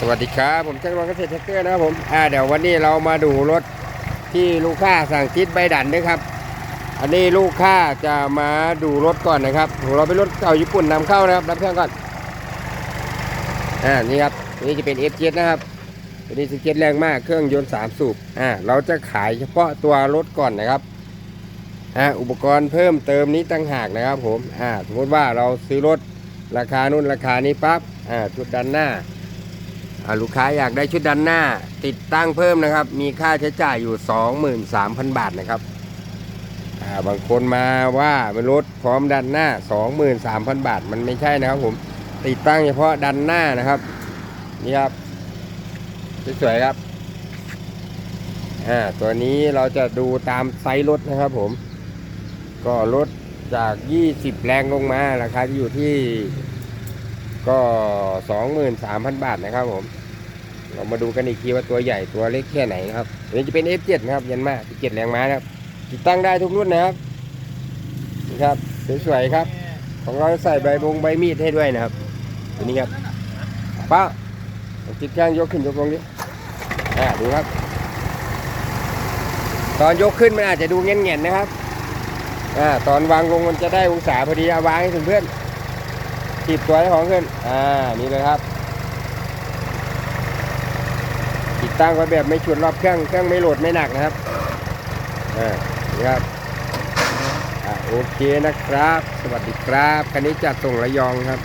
สวัสดีครับ ผมช่างรองเกษตรแท็กเตอร์นะครับผมอ่าเดี๋ยววันนี้เรามาดูรถที่ลูกค้าสั่งติดใบดันด้วยครับ อันนี้ลูกค้าจะมาดูรถก่อนนะครับเราเป็นรถเก่าญี่ปุ่นนำเข้านะครับรับเครื่องก่อนอ่านี่ครับนี่จะเป็น F7 นะครับตัวนี้17แรงมากเครื่องยนต์3สูบอ่าเราจะขายเฉพาะตัวรถก่อนนะครับอ่าอุปกรณ์เพิ่มเติมนี้ตั้งหากนะครับผมอ่าสมมติว่าเราซื้อรถราคานู่นราคานี้ปั๊บอ่าชุดดันหน้า ลูกค้าอยากได้ชุดดันหน้า ติดตั้งเพิ่มนะครับ มีค่าใช้จ่ายอยู่ 23,000 บาทนะครับาบางคนมาว่าเป็นรถพร้อมดันหน้า 23,000 บาท มันไม่ใช่นะครับผมติดตั้งเฉพาะดันหน้านะครับนี่ครับสวยๆครับอ่าตัวนี้เราจะดูตามไซส์รถนะครับผม ก็ลดจาก 20 แรงลงมาราคาอยู่ที่ก็ 23,000 บาทนะครับผม เรามาดูกันอีกทีว่าตัวใหญ่ตัวเล็กแค่ไหนนะครับอันนี้จะเป็น F7 นะครับยันมา17แรงม้านะครับ ติดตั้งได้ทุกรุ่นนะครับนี่ครับสวยๆครับ ของเราใส่ใบบงใบมีดให้ด้วยนะครับตัวนี้ครับป้าติดข้งยกขึ้นยกลงดิอ่าดูครับ ตอนยกขึ้นมันอาจจะดูเงี้ยนๆนะครับอ่าตอนวางลงมันจะได้องศาพอดีเอาวางให้ถึงเพื่อนจีบตัวให้ของขึ้นอ่านี่เลยครับ ตั้งไว้แบบไม่ฉุดรอบเครื่อง เครื่องไม่โหลดไม่หนักนะครับอ่านี่ครับอโอเคนะครับ สวัสดีครับคันนี้จัดส่งระยองครับ